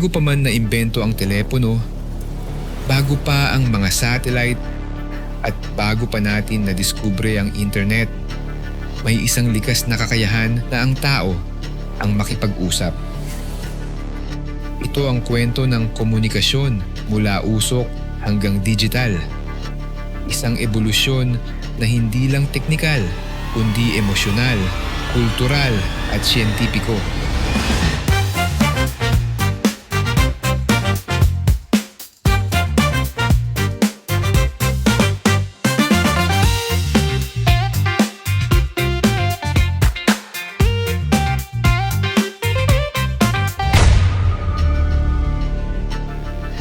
Bago pa man naimbento ang telepono, bago pa ang mga satellite, at bago pa natin na-discover ang internet, may isang likas na kakayahan na ang tao ang makipag-usap. Ito ang kwento ng komunikasyon mula usok hanggang digital. Isang ebolusyon na hindi lang teknikal, kundi emosyonal, kultural at siyentipiko.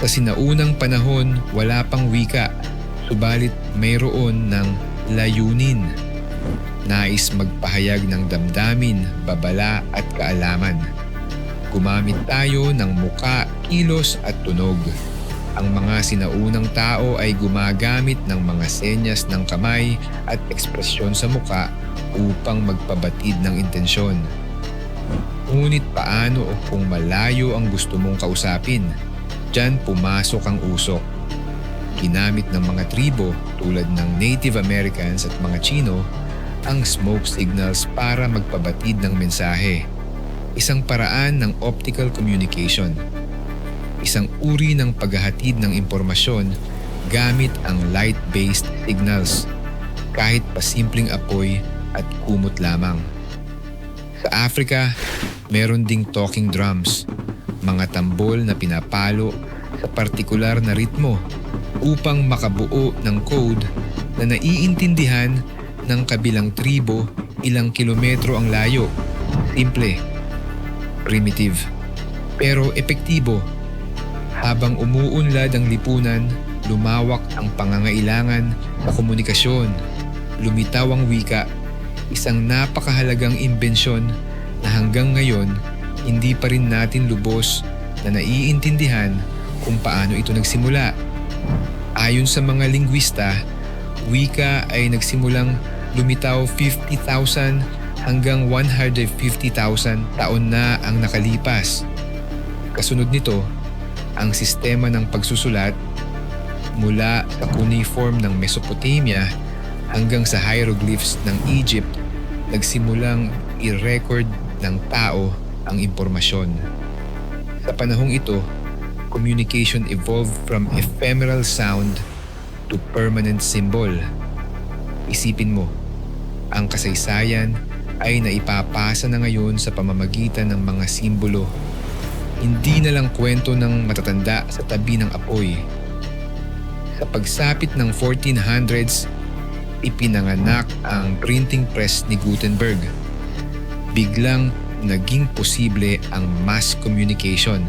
Sa sinaunang panahon, wala pang wika, subalit mayroon ng layunin. Nais magpahayag ng damdamin, babala at kaalaman. Gumamit tayo ng muka, kilos at tunog. Ang mga sinaunang tao ay gumagamit ng mga senyas ng kamay at ekspresyon sa muka upang magpabatid ng intensyon. Ngunit paano kung malayo ang gusto mong kausapin? Diyan pumasok ang usok. Ginamit ng mga tribo tulad ng Native Americans at mga Chino ang smoke signals para magpabatid ng mensahe. Isang paraan ng optical communication. Isang uri ng paghahatid ng impormasyon gamit ang light-based signals kahit pasimpleng apoy at kumot lamang. Sa Africa, meron ding talking drums, mga tambol na pinapalo sa partikular na ritmo upang makabuo ng code na naiintindihan ng kabilang tribo ilang kilometro ang layo. Simple, primitive, pero epektibo. Habang umuunlad ang lipunan, lumawak ang pangangailangan sa komunikasyon. Lumitaw ang wika, isang napakahalagang imbensyon na hanggang ngayon hindi pa rin natin lubos na naiintindihan kung paano ito nagsimula. Ayon sa mga lingwista, wika ay nagsimulang lumitaw 50,000 hanggang 150,000 taon na ang nakalipas. Kasunod nito, ang sistema ng pagsusulat mula sa cuneiform ng Mesopotamia hanggang sa hieroglyphs ng Egypt nagsimulang i-record ng tao ang impormasyon. Sa panahong ito, communication evolved from ephemeral sound to permanent symbol. Isipin mo, ang kasaysayan ay naipapasa na ngayon sa pamamagitan ng mga simbolo. Hindi na lang kwento ng matatanda sa tabi ng apoy. Sa pagsapit ng 1400s, ipinanganak ang printing press ni Gutenberg. Biglang naging posible ang mass communication.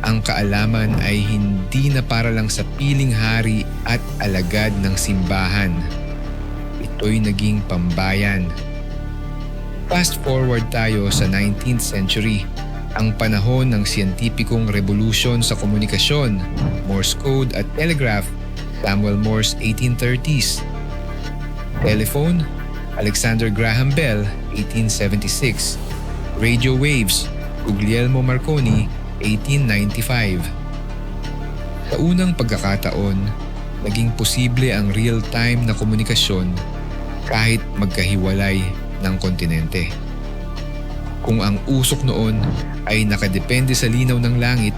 Ang kaalaman ay hindi na para lang sa piling hari at alagad ng simbahan. Ito'y naging pambayan. Fast forward tayo sa 19th century, ang panahon ng siyentipikong revolusyon sa komunikasyon, Morse code at telegraph, Samuel Morse 1830s. Telephone, Alexander Graham Bell 1876. Radio Waves, Guglielmo Marconi, 1895. Sa unang pagkakataon, naging posible ang real-time na komunikasyon kahit magkahiwalay ng kontinente. Kung ang usok noon ay nakadepende sa linaw ng langit,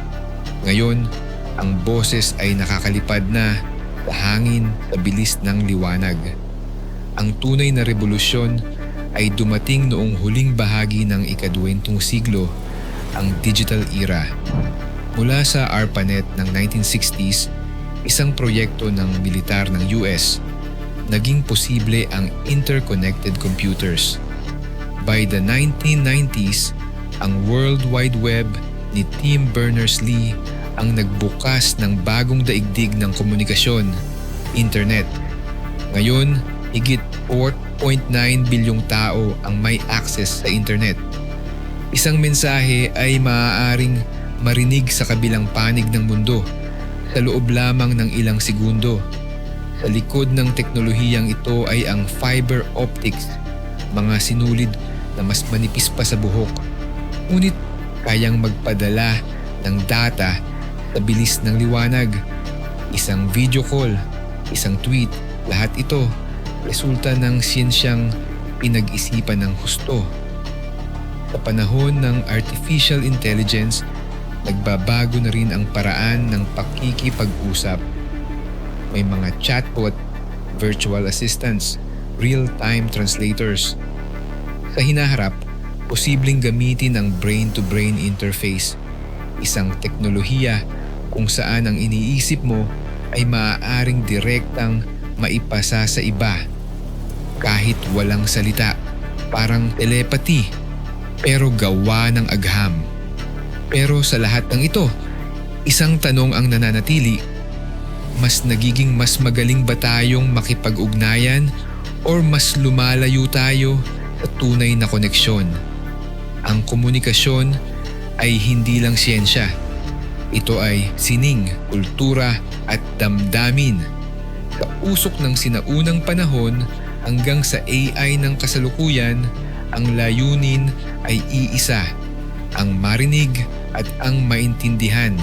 ngayon ang boses ay nakakalipad na sa hangin sa bilis ng liwanag. Ang tunay na revolusyon ay dumating noong huling bahagi ng ikaduwentong siglo, ang digital era. Mula sa ARPANET ng 1960s, isang proyekto ng militar ng US, naging posible ang interconnected computers. By the 1990s, ang World Wide Web ni Tim Berners-Lee ang nagbukas ng bagong daigdig ng komunikasyon, internet. Ngayon, higit 4.9 bilyong tao ang may access sa internet. Isang mensahe ay maaaring marinig sa kabilang panig ng mundo sa loob lamang ng ilang segundo. Sa likod ng teknolohiyang ito ay ang fiber optics, mga sinulid na mas manipis pa sa buhok. Ngunit kayang magpadala ng data sa bilis ng liwanag. Isang video call, isang tweet, lahat ito resulta ng siyensyang pinag-isipan ng husto. Sa panahon ng artificial intelligence, nagbabago na rin ang paraan ng pakikipag-usap. May mga chatbot, virtual assistants, real-time translators. Sa hinaharap, posibleng gamitin ang brain-to-brain interface, isang teknolohiya kung saan ang iniisip mo ay maaaring direktang maipasa sa iba kahit walang salita. Parang telepathy pero gawa ng agham. Pero sa lahat ng ito, isang tanong ang nananatili. Mas nagiging mas magaling ba tayong makipag-ugnayan or mas lumalayo tayo sa tunay na koneksyon? Ang komunikasyon ay hindi lang siyensya. Ito ay sining, kultura at damdamin. Sa usok ng sinaunang panahon hanggang sa AI ng kasalukuyan, ang layunin ay iisa, ang marinig at ang maintindihan